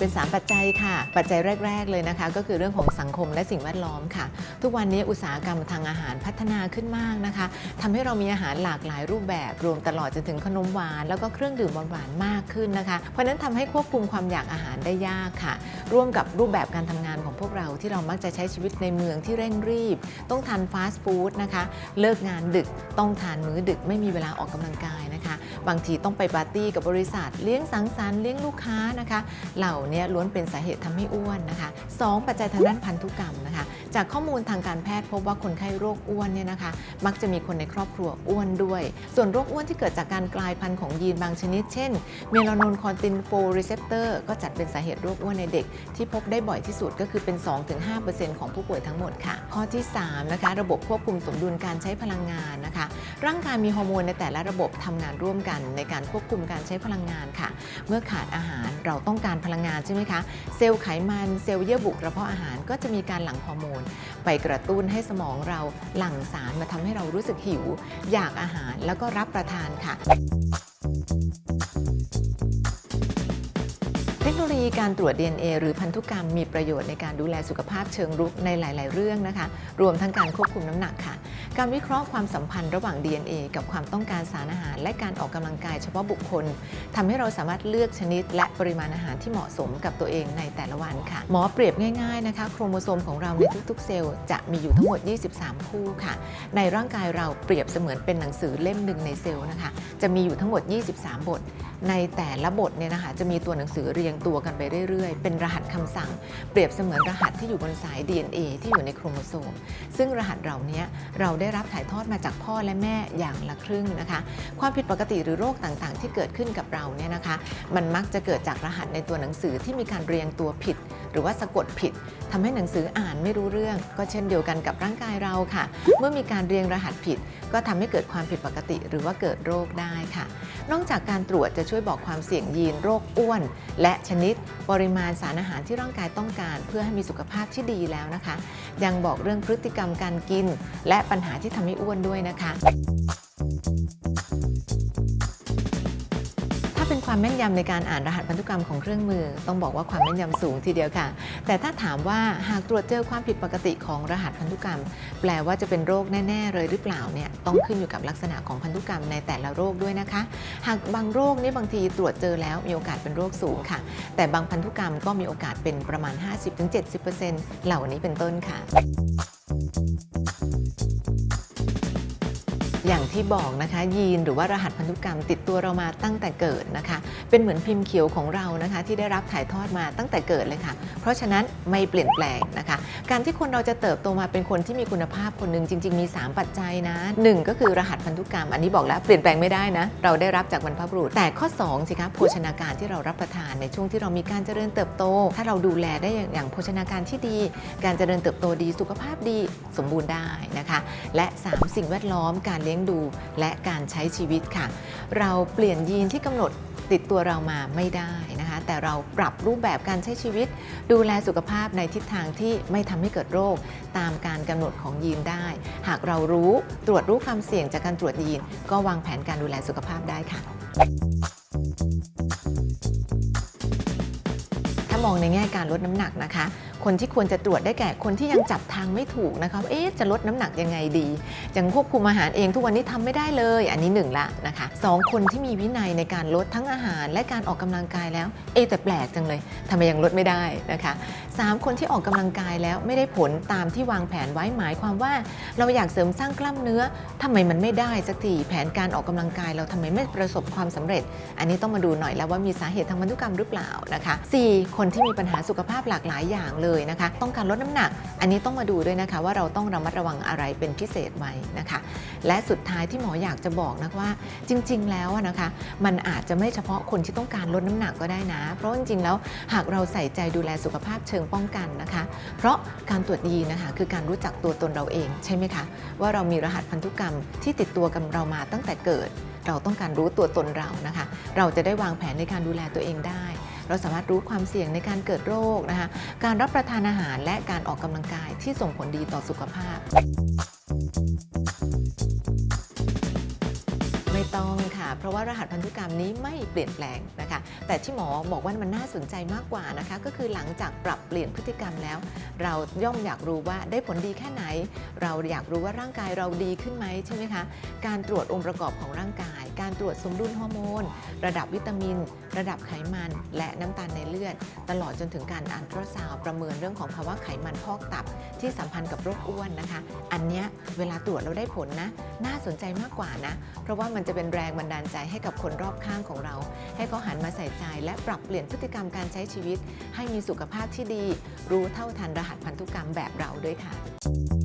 เป็น 3 ปัจจัยค่ะ ปัจจัยแรก ๆ เลยนะคะ ก็คือเรื่องของสังคมและสิ่งแวดล้อมค่ะ ทุกวันนี้อุตสาหกรรมทางอาหารพัฒนาขึ้นมากนะคะทำให้เรามีอาหารหลากหลายรูปแบบรวมตลอดจนถึงขนมหวาน แล้วก็เครื่องดื่มหวานๆมากขึ้นนะคะ เพราะนั้นทำให้ควบคุมความอยากอาหารได้ยากค่ะ ร่วมกับรูปแบบการทำงานของพวกเราที่เรามักจะใช้ชีวิตในเมืองที่เร่งรีบ ต้องทานฟาสต์ฟู้ดนะคะ เลิกงานดึกต้องทานมื้อดึกไม่มีเวลาออกกำลังกายนะคะ บางทีต้องไปปาร์ตี้กับบริษัท เลี้ยงสังสรรค์เลี้ยงลูกค้านะคะ เหล่านี้ล้วนเป็นสาเหตุทำให้อ้วนนะคะสองปัจจัยทางด้านพันธุกรรมนะคะ จากข้อมูลทางการแพทย์พบว่าคนไข้โรคอ้วนเนี่ยนะคะ มักจะมีคนในครอบครัวอ้วนด้วย ส่วนโรคอ้วนที่เกิดจากการกลายพันธุ์ของยีนบางชนิด เช่น เมลานนคอนตินโฟรีเซปเตอร์ก็จัดเป็นสาเหตุโรคอ้วนในเด็ก ที่พบได้บ่อยที่สุดก็คือเป็น 2-5%ของผู้ป่วยทั้งหมดค่ะ ข้อที่3นะคะระบบควบคุมสมดุลการใช้พลังงานนะคะ ร่างกายมีฮอร์โมนในแต่ละระบบทำงานร่วมกัน ในการควบคุมการใช้พลังงานค่ะ เมื่อขาดอาหารเราต้องการพลังงานใช่ไหมคะ เซลล์ไขมัน เซลล์เยื่อบุกระเพาะอาหารก็จะมีการหลั่งฮอร์โมน ไปกระตุ้นให้สมองเราหลั่งสารมาทำให้เรารู้สึกหิว อยากอาหารแล้วก็รับประทานค่ะเทคโนโลยีการตรวจ DNA หรือพันธุกรรมมีประโยชน์ในการดูแลสุขภาพเชิงรุกในหลาย ๆ เรื่องนะคะ รวมทั้งการควบคุมน้ำหนักค่ะ การวิเคราะห์ความสัมพันธ์ระหว่าง DNA กับความต้องการสารอาหาร และการออกกำลังกายเฉพาะบุคคลทำให้เราสามารถเลือกชนิด และปริมาณอาหารที่เหมาะสมกับตัวเองในแต่ละวันค่ะ หมอเปรียบง่ายๆนะคะ โครโมโซมของเราในทุกๆ เซลล์จะมีอยู่ทั้งหมด 23 คู่ค่ะ ในร่างกายเราเปรียบเสมือนเป็นหนังสือเล่มหนึ่งในเซลล์นะคะ จะมีอยู่ทั้งหมด 23 บท ในแต่ละบทเนี่ยนะคะจะมีตัวหนังสือเรียงตัวกันไปเรื่อยๆ เป็นรหัสคำสั่ง เปรียบเสมือนรหัสที่อยู่บนสาย DNA ที่อยู่ในโครโมโซม ซึ่งรหัสเหล่านี้เราได้รับถ่ายทอดมาจากพ่อและแม่อย่างละครึ่งนะคะ ความผิดปกติหรือโรคต่างๆ ที่เกิดขึ้นกับเราเนี่ยนะคะ มันมักจะเกิดจากรหัสในตัวหนังสือที่มีการเรียงตัวผิดหรือว่าสะกดผิดทำให้หนังสืออ่านไม่รู้เรื่อง ก็เช่นเดียวกันกับร่างกายเราค่ะ เมื่อมีการเรียงรหัสผิด ก็ทำให้เกิดความผิดปกติ หรือว่าเกิดโรคได้ค่ะ นอกจากการตรวจจะช่วยบอกความเสี่ยงยีนโรคอ้วน และชนิดปริมาณสารอาหารที่ร่างกายต้องการ เพื่อให้มีสุขภาพที่ดีแล้วนะคะ ยังบอกเรื่องพฤติกรรมการกิน และปัญหาที่ทำให้อ้วนด้วยนะคะ เป็นความแม่นยำในการอ่านรหัสพันธุกรรมของเครื่องมือ ต้องบอกว่าความแม่นยำสูงทีเดียวค่ะ แต่ถ้าถามว่าหากตรวจเจอความผิดปกติของรหัสพันธุกรรม แปลว่าจะเป็นโรคแน่ๆเลยหรือเปล่าเนี่ยต้องขึ้นอยู่กับลักษณะของพันธุกรรมในแต่ละโรคด้วยนะคะ หากบางโรคนี่บางทีตรวจเจอแล้วมีโอกาสเป็นโรคสูงค่ะ แต่บางพันธุกรรมก็มีโอกาสเป็นประมาณ 50-70%เหล่านี้เป็นต้นค่ะ อย่างที่บอกนะคะยีนหรือว่ารหัสพันธุกรรมติดตัวเรามาตั้งแต่เกิดนะคะ เป็นเหมือนพิมพ์เขียวของเรานะคะที่ได้รับถ่ายทอดมาตั้งแต่เกิดเลยค่ะ เพราะฉะนั้นไม่เปลี่ยนแปลงนะคะ การที่คนเราจะเติบโตมาเป็นคนที่มีคุณภาพคนหนึ่งจริง ๆ มี 3 ปัจจัยนะหนึ่งก็คือรหัสพันธุกรรม อันนี้บอกแล้วเปลี่ยนแปลงไม่ได้นะ เราได้รับจากบรรพบุรุษแต่ข้อ 2 สิคะโภชนาการที่เรารับประทานในช่วงที่เรามีการเจริญเติบโต ถ้าเราดูแลได้อย่างอย่างโภชนาการที่ดี การเจริญเติบโตดีสุขภาพดีสมบูรณ์ได้นะคะ และ 3 สิ่งแวดล้อมการเลี้ยงดูและการใช้ชีวิตค่ะ เราเปลี่ยนยีนที่กำหนดติดตัวเรามาไม่ได้นะคะ แต่เราปรับรูปแบบการใช้ชีวิต ดูแลสุขภาพในทิศทางที่ไม่ทำให้เกิดโรค ตามการกำหนดของยีนได้ หากเรารู้ตรวจรู้ความเสี่ยงจากการตรวจยีน ก็วางแผนการดูแลสุขภาพได้ค่ะ ถ้ามองในแง่การลดน้ำหนักนะคะ คนที่ควรจะตรวจได้แก่คนที่ยังจับทางไม่ถูกนะคะเอ๊ะจะลดน้ำหนักยังไงดีอยังควบคุมอาหารเองทุกวันนี้ทำไม่ได้เลย อันนี้หนึ่งละนะคะสองคนที่มีวินัยในการลดทั้งอาหาร และการออกกำลังกายแล้ว เอ๊ะแต่แปลกจังเลยทำไมยังลดไม่ได้นะคะสามคนที่ออกกำลังกายแล้วไม่ได้ผลตามที่วางแผนไว้หมายความว่า เราอยากเสริมสร้างกล้ามเนื้อทำไมมันไม่ได้สักทีแผนการออกกำลังกายเราทำไมไม่ประสบความสำเร็จ อันนี้ต้องมาดูหน่อยแล้วว่ามีสาเหตุทางพันธุกรรมหรือเปล่านะคะ 4. คนที่มีปัญหาสุขภาพหลากหลายอย่างเลยนะคะ ต้องการลดน้ำหนัก อันนี้ต้องมาดูด้วยนะคะ ว่าเราต้องระมัดระวังอะไรเป็นพิเศษไหมนะคะ และสุดท้ายที่หมออยากจะบอกนะว่าจริง ๆ แล้วนะคะ มันอาจจะไม่เฉพาะคนที่ต้องการลดน้ำหนักก็ได้นะ เพราะจริงๆแล้วหากเราใส่ใจดูแลสุขภาพเชิงป้องกันนะคะ เพราะการตรวจยีนะคะ คือการรู้จักตัวตนเราเองใช่ไหมคะว่าเรามีรหัสพันธุกรรมที่ติดตัวกับเรามาตั้งแต่เกิด เราต้องการรู้ตัวตนเรานะคะ เราจะได้วางแผนในการดูแลตัวเองได้ เราสามารถรู้ความเสี่ยงในการเกิดโรคนะคะ การรับประทานอาหารและการออกกำลังกายที่ส่งผลดีต่อสุขภาพ ว่ารหัสพันธุกรรมนี้ไม่เปลี่ยนแปลงนะคะ แต่ที่หมอบอกว่ามันน่าสนใจมากกว่านะคะ ก็คือหลังจากปรับเปลี่ยนพฤติกรรมแล้ว เราย่อมอยากรู้ว่าได้ผลดีแค่ไหน เราอยากรู้ว่าร่างกายเราดีขึ้นไหมใช่ไหมคะ การตรวจองค์ประกอบของร่างกาย การตรวจสมดุลฮอร์โมน ระดับวิตามิน ระดับไขมัน และน้ำตาลในเลือด ตลอดจนถึงการอัลตราซาวประเมินเรื่องของภาวะไขมันพอกตับที่สัมพันธ์กับโรคอ้วนนะคะ อันเนี้ยเวลาตรวจเราได้ผลนะ น่าสนใจมากกว่านะ เพราะว่ามันจะเป็นแรงบันดาลใจให้กับคนรอบข้างของเรา ให้เขาหันมาใส่ใจ และปรับเปลี่ยนพฤติกรรมการใช้ชีวิต ให้มีสุขภาพที่ดี รู้เท่าทันรหัสพันธุกรรมแบบเราด้วยค่ะ